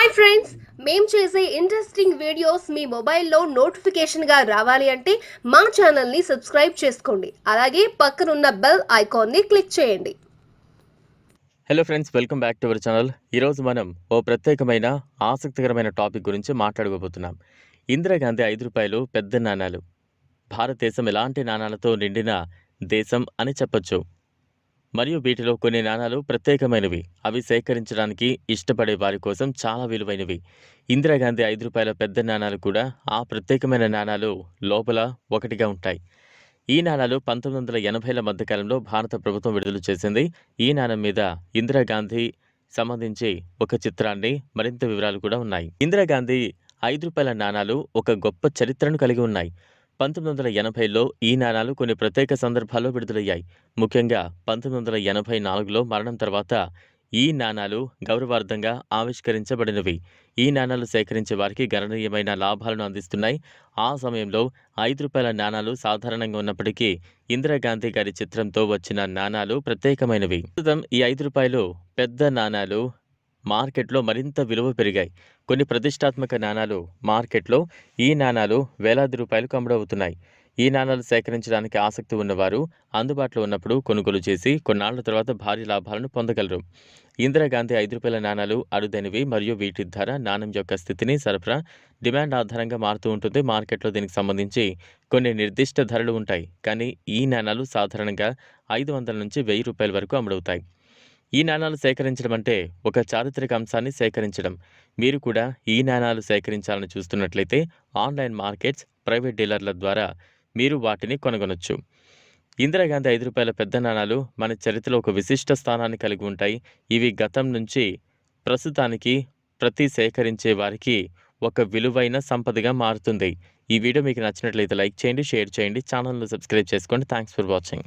Hi friends మేము చేసే interesting videos మీ మొబైల్లో నోటిఫికేషన్గా రావాలి అంటే మా ఛానల్ని సబ్స్క్రైబ్ చేసుకోండి. అలాగే పక్కనున్న బెల్ ఐకాన్ని క్లిక్ చేయండి. Hello friends welcome back to our channel ఈరోజు మనం ఓ ప్రత్యేకమైన ఆసక్తికరమైన టాపిక్ గురించి మాట్లాడుకోబోతున్నాం. ఇందిరాగాంధీ ఐదు రూపాయలు పెద్ద నాణాలు. భారతదేశం ఎలాంటి నాణాలతో నిండిన దేశం అని చెప్పొచ్చు. మరియు వీటిలో కొన్ని నాణాలు ప్రత్యేకమైనవి. అవి సేకరించడానికి ఇష్టపడే వారి కోసం చాలా విలువైనవి. ఇందిరాగాంధీ ఐదు రూపాయల పెద్ద నాణాలు కూడా ఆ ప్రత్యేకమైన నాణాలు లోపల ఒకటిగా ఉంటాయి. ఈ నాణాలు పంతొమ్మిది వందల ఎనభైల మధ్యకాలంలో భారత ప్రభుత్వం విడుదల చేసింది. ఈ నాణం మీద ఇందిరాగాంధీ సంబంధించి ఒక చిత్రాన్ని మరింత వివరాలు కూడా ఉన్నాయి. ఇందిరాగాంధీ ఐదు రూపాయల నాణాలు ఒక గొప్ప చరిత్రను కలిగి ఉన్నాయి. పంతొమ్మిది వందల ఎనభైలో ఈ నాణాలు కొన్ని ప్రత్యేక సందర్భాల్లో విడుదలయ్యాయి. ముఖ్యంగా పంతొమ్మిది వందల ఎనభై నాలుగులో మరణం తర్వాత ఈ నాణాలు గౌరవార్థంగా ఆవిష్కరించబడినవి. ఈ నాణాలు సేకరించే వారికి గణనీయమైన లాభాలను అందిస్తున్నాయి. ఆ సమయంలో ఐదు రూపాయల నాణాలు సాధారణంగా ఉన్నప్పటికీ ఇందిరాగాంధీ గారి చిత్రంతో వచ్చిన నాణాలు ప్రత్యేకమైనవి. ప్రస్తుతం ఈ ఐదు రూపాయలు పెద్ద నాణాలు మార్కెట్లో మరింత విలువ పెరిగాయి. కొన్ని ప్రతిష్టాత్మక నాణాలు మార్కెట్లో ఈ నాణాలు వేలాది రూపాయలకు అమ్ముడవుతున్నాయి. ఈ నాణాలు సేకరించడానికి ఆసక్తి ఉన్నవారు అందుబాటులో ఉన్నప్పుడు కొనుగోలు చేసి కొన్నాళ్ళ తర్వాత భారీ లాభాలను పొందగలరు. ఇందిరాగాంధీ ఐదు రూపాయల నాణాలు అరుదైనవి మరియు వీటి ధర నాణం యొక్క స్థితిని సరఫరా డిమాండ్ ఆధారంగా మారుతూ ఉంటుంది. మార్కెట్లో దీనికి సంబంధించి కొన్ని నిర్దిష్ట ధరలు ఉంటాయి. కానీ ఈ నాణాలు సాధారణంగా ఐదు వందల నుంచి వెయ్యి రూపాయల వరకు అమ్ముడవుతాయి. ఈ నాణాలు సేకరించడం అంటే ఒక చారిత్రక అంశాన్ని సేకరించడం. మీరు కూడా ఈ నాణాలు సేకరించాలని చూస్తున్నట్లయితే ఆన్లైన్ మార్కెట్స్ ప్రైవేట్ డీలర్ల ద్వారా మీరు వాటిని కొనగొనొచ్చు. ఇందిరాగాంధీ ఐదు రూపాయల పెద్ద నాణాలు మన చరిత్రలో ఒక విశిష్ట స్థానాన్ని కలిగి ఉంటాయి. ఇవి గతం నుంచి ప్రస్తుతానికి ప్రతి సేకరించే వారికి ఒక విలువైన సంపదగా మారుతుంది. ఈ వీడియో మీకు నచ్చినట్లయితే లైక్ చేయండి షేర్ చేయండి ఛానల్ను సబ్స్క్రైబ్ చేసుకోండి. Thanks for watching.